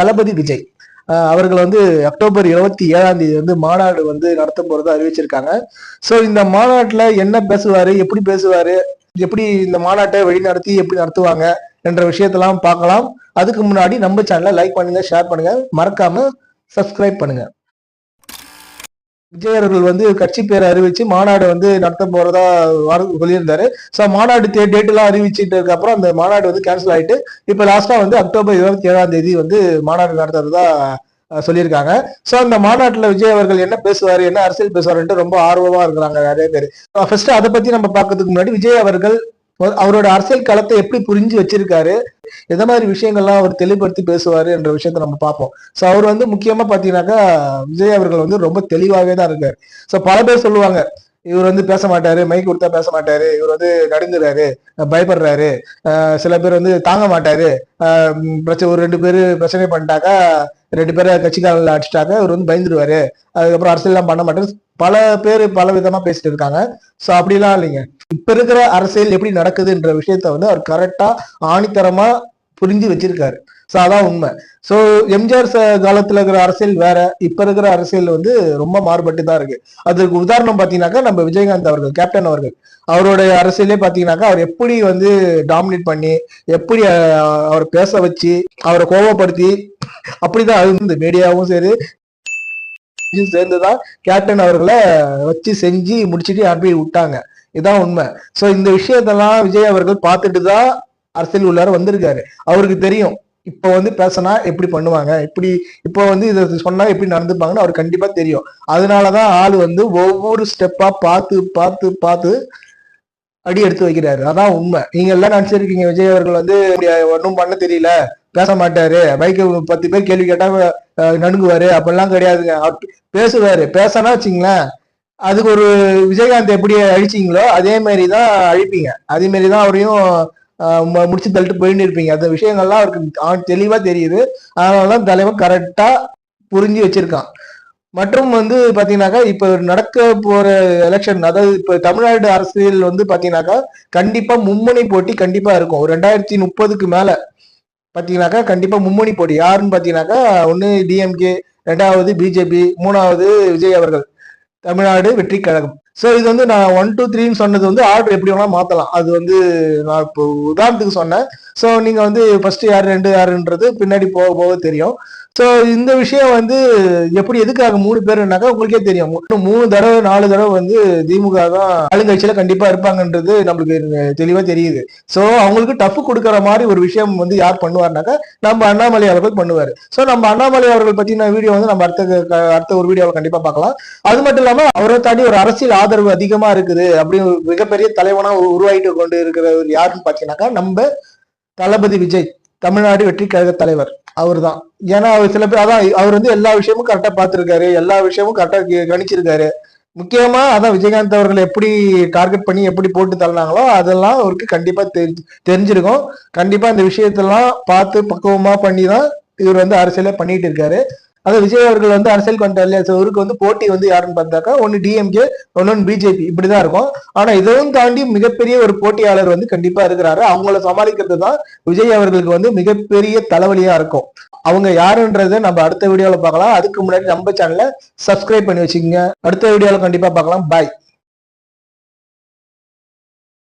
தளபதி விஜய். அவர்கள் வந்து அக்டோபர் இருபத்தி ஏழாம் தேதி வந்து மாநாடு வந்து நடத்த போறதா அறிவிச்சிருக்காங்க. ஸோ இந்த மாநாட்டில் என்ன பேசுவாரு எப்படி பேசுவாரு எப்படி இந்த மாநாட்டை வழிநடத்தி எப்படி நடத்துவாங்க என்ற விஷயத்தெல்லாம் பார்க்கலாம். அதுக்கு முன்னாடி நம்ம சேனலை லைக் பண்ணுங்க ஷேர் பண்ணுங்க. மறக்காம சப்ஸ்கிரைப் பண்ணுங்க. விஜய் அவர்கள் வந்து கட்சி பேரை அறிவிச்சு மாநாடு வந்து நடத்த போறதா சொல்லியிருந்தாரு. ஸோ மாநாடு டேட் எல்லாம் அறிவிச்சுட்டு அப்புறம் அந்த மாநாடு வந்து கேன்சல் ஆயிட்டு இப்போ லாஸ்டா வந்து அக்டோபர் இருபத்தி ஏழாம் தேதி வந்து மாநாடு நடத்துறதா சொல்லியிருக்காங்க. ஸோ அந்த மாநாட்டுல விஜய் அவர்கள் என்ன பேசுவாரு என்ன அரசியல் பேசுவாருன்ட்டு ரொம்ப ஆர்வமா இருக்கிறாங்க நிறைய பேர். ஃபர்ஸ்ட் அதை பத்தி நம்ம பார்க்கறதுக்கு முன்னாடி விஜய் அவர்கள் அவரோட அரசியல் களத்தை எப்படி புரிஞ்சு வச்சிருக்காரு எந்த மாதிரி விஷயங்கள்லாம் அவர் தெளிவுபடுத்தி பேசுவாரு என்ற விஷயத்த நம்ம பார்ப்போம். ஸோ அவர் வந்து முக்கியமா பாத்தீங்கன்னாக்கா விஜய் அவர்கள் வந்து ரொம்ப தெளிவாகவே தான் இருக்காரு. ஸோ பல பேர் சொல்லுவாங்க இவர் வந்து பேச மாட்டாரு மைக் கொடுத்தா பேச மாட்டாரு இவர் வந்து நடுங்குறாரு பயப்படுறாரு சில பேர் வந்து தாங்க மாட்டாரு பிரச்சனை ஒரு ரெண்டு பேர் பிரச்சனை பண்ணிட்டாக்கா ரெண்டு பேரை கட்சிக்காரர்கள் அடிச்சிட்டாக்க இவர் வந்து பயந்துருவாரு. அதுக்கப்புறம் அரசியல்லாம் பண்ண மாட்டாரு. பல பேர் பல விதமா பேசிட்டு இருக்காங்க. ஸோ அப்படிலாம் இல்லைங்க. இப்ப இருக்கிற அரசியல் எப்படி நடக்குதுன்ற விஷயத்த வந்து அவர் கரெக்டா ஆணித்தரமா புரிஞ்சு வச்சிருக்காரு. ஸோ அதான் உண்மை. ஸோ எம்ஜிஆர் ச- காலத்துல இருக்கிற அரசியல் வேற இப்ப இருக்கிற அரசியல் வந்து ரொம்ப மாறுபட்டு தான் இருக்கு. அதுக்கு உதாரணம் பார்த்தீங்கன்னாக்கா நம்ம விஜயகாந்த் அவர்கள் கேப்டன் அவர்கள். அவருடைய அரசியலே பாத்தீங்கன்னாக்கா அவர் எப்படி வந்து டாமினேட் பண்ணி எப்படி அவர் பேச வச்சு அவரை கோபப்படுத்தி அப்படிதான் அது இந்த மீடியாவும் சரி இதுவும் சேர்ந்துதான் கேப்டன் அவர்களை வச்சு செஞ்சு முடிச்சுட்டு அனுப்பி விட்டாங்க. இதான் உண்மை. சோ இந்த விஷயத்தெல்லாம் விஜய் அவர்கள் பார்த்துட்டு தான் அரசியல் உள்ளார வந்திருக்காரு. அவருக்கு தெரியும் இப்போ வந்து பேசினா எப்படி பண்ணுவாங்க இப்படி இப்போ வந்து இதை சொன்னா எப்படி நடந்துப்பாங்கன்னு அவருக்கு கண்டிப்பா தெரியும். அதனாலதான் ஆள் வந்து ஒவ்வொரு ஸ்டெப்பா பார்த்து பார்த்து பார்த்து அடி எடுத்து வைக்கிறாரு. அதான் உண்மை. நீங்க எல்லாம் நினைச்சிருக்கீங்க விஜய் அவர்கள் வந்து ஒன்றும் பண்ண தெரியல பேச மாட்டாரு பைக்கு பத்து பேர் கேள்வி கேட்டா அஹ், நடுங்குவாரு அப்படிலாம் கிடையாதுங்க. பேசுவாரு. பேசனா வச்சுங்களேன் அதுக்கு ஒரு விஜயகாந்த் எப்படி அழிச்சீங்களோ அதே மாதிரி தான் அழிப்பீங்க. அதே மாதிரி தான் அவரையும் முடிச்சு தள்ளிட்டு போயின்னு இருப்பீங்க. அந்த விஷயங்கள்லாம் அவருக்கு ஆ- தெளிவா தெரியுது. அதனாலதான் தலைவன் கரெக்டா புரிஞ்சு வச்சிருக்கான். மற்றும் வந்து பாத்தீங்கன்னாக்கா இப்ப நடக்க போற எலெக்ஷன் அதாவது இப்ப தமிழ்நாடு அரசியல் வந்து பாத்தீங்கன்னாக்கா கண்டிப்பா மும்முனை போட்டி கண்டிப்பா இருக்கும். ஒரு ரெண்டாயிரத்தி முப்பதுக்கு மேல பாத்தீங்கன்னாக்கா கண்டிப்பா மும்முனை போட்டி. யாருன்னு பாத்தீங்கன்னாக்கா ஒன்று டிஎம்கே ரெண்டாவது பிஜேபி மூணாவது விஜய் அவர்கள். தமிழ்நாடு வெற்றி கழகம் சோ இது வந்து நான் ஒன் டூ த்ரீன்னு சொன்னது வந்து ஆர்டர் எப்படி வேணாலும் மாத்தலாம். அது வந்து நான் இப்போ உதாரணத்துக்கு சொன்னேன். சோ நீங்க வந்து ஃபர்ஸ்ட் யார் ரெண்டு யாருன்றது பின்னாடி போக போக தெரியும். ஸோ இந்த விஷயம் வந்து எப்படி எதுக்காக மூணு பேருனாக்கா உங்களுக்கே தெரியும். மூணு- மூணு தடவை நாலு தடவை வந்து திமுக தான் ஆளுங்கட்சியில கண்டிப்பா இருப்பாங்கன்றது நம்மளுக்கு தெளிவா தெரியுது. ஸோ அவங்களுக்கு டஃப் கொடுக்குற மாதிரி ஒரு விஷயம் வந்து யார் பண்ணுவார்னாக்கா நம்ம அண்ணாமலை அவர்கள் பண்ணுவார். ஸோ நம்ம அண்ணாமலை அவர்கள் பத்தின வீடியோ வந்து நம்ம அடுத்த க- அடுத்த ஒரு வீடியோவில் கண்டிப்பா பார்க்கலாம். அது மட்டும் இல்லாம அவரை தாண்டி ஒரு அரசியல் ஆதரவு அதிகமா இருக்குது அப்படின்னு ஒரு மிகப்பெரிய தலைவனா உ- உருவாயிட்டு கொண்டு இருக்கிறவர் யாருன்னு பாத்தீங்கன்னாக்கா நம்ம தளபதி விஜய் தமிழ்நாடு வெற்றி கழக தலைவர். அவர் தான் ஏன்னா அவர் சில பேர் அதான் அவர் வந்து எல்லா விஷயமும் கரெக்டா பார்த்திருக்காரு எல்லா விஷயமும் கரெக்டாக கணிச்சிருக்காரு. முக்கியமா அதான் விஜயகாந்த் அவர்களை எப்படி டார்கெட் பண்ணி எப்படி போட்டு தள்ளினாங்களோ அதெல்லாம் அவருக்கு கண்டிப்பா தெரிஞ்சு தெரிஞ்சிருக்கும். கண்டிப்பா இந்த விஷயத்தெல்லாம் பார்த்து பக்குவமா பண்ணி தான் இவர் வந்து அரசியல பண்ணிட்டு இருக்காரு. அது விஜய் அவர்கள் வந்து அரசியல் கொண்டு இல்லையா இவருக்கு வந்து போட்டி வந்து யாருன்னு பார்த்தாக்கா ஒன்னு டிஎம்கே ஒன்னொன்னு பிஜேபி இப்படிதான் இருக்கும். ஆனா இதையும் தாண்டி மிகப்பெரிய ஒரு போட்டியாளர் வந்து கண்டிப்பா இருக்கிறாரு. அவங்கள சமாளிக்கிறது தான் விஜய் அவர்களுக்கு வந்து மிகப்பெரிய தலைவலியா இருக்கும். அவங்க யாருன்றதை நம்ம அடுத்த வீடியோல பார்க்கலாம். அதுக்கு முன்னாடி நம்ம சேனலை சப்ஸ்கிரைப் பண்ணி வச்சுக்கோங்க. அடுத்த வீடியோல கண்டிப்பா பார்க்கலாம். பாய்